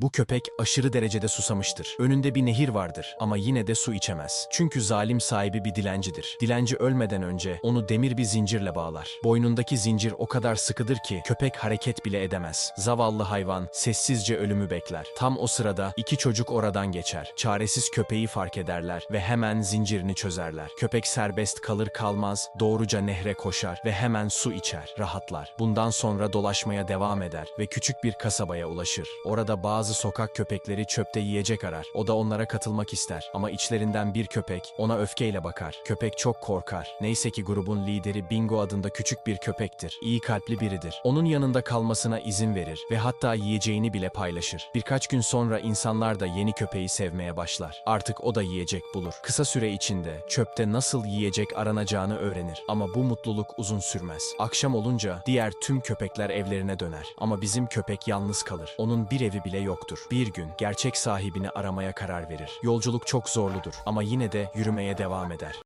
Bu köpek aşırı derecede susamıştır. Önünde bir nehir vardır ama yine de su içemez. Çünkü zalim sahibi bir dilencidir. Dilenci ölmeden önce onu demir bir zincirle bağlar. Boynundaki zincir o kadar sıkıdır ki köpek hareket bile edemez. Zavallı hayvan sessizce ölümü bekler. Tam o sırada iki çocuk oradan geçer. Çaresiz köpeği fark ederler ve hemen zincirini çözerler. Köpek serbest kalır kalmaz doğruca nehre koşar ve hemen su içer, rahatlar. Bundan sonra dolaşmaya devam eder ve küçük bir kasabaya ulaşır. Orada bazı sokak köpekleri çöpte yiyecek arar. O da onlara katılmak ister. Ama içlerinden bir köpek ona öfkeyle bakar. Köpek çok korkar. Neyse ki grubun lideri Bingo adında küçük bir köpektir. İyi kalpli biridir. Onun yanında kalmasına izin verir ve hatta yiyeceğini bile paylaşır. Birkaç gün sonra insanlar da yeni köpeği sevmeye başlar. Artık o da yiyecek bulur. Kısa süre içinde çöpte nasıl yiyecek aranacağını öğrenir. Ama bu mutluluk uzun sürmez. Akşam olunca diğer tüm köpekler evlerine döner. Ama bizim köpek yalnız kalır. Onun bir evi bile yoktur. Bir gün gerçek sahibini aramaya karar verir. Yolculuk çok zorludur ama yine de yürümeye devam eder.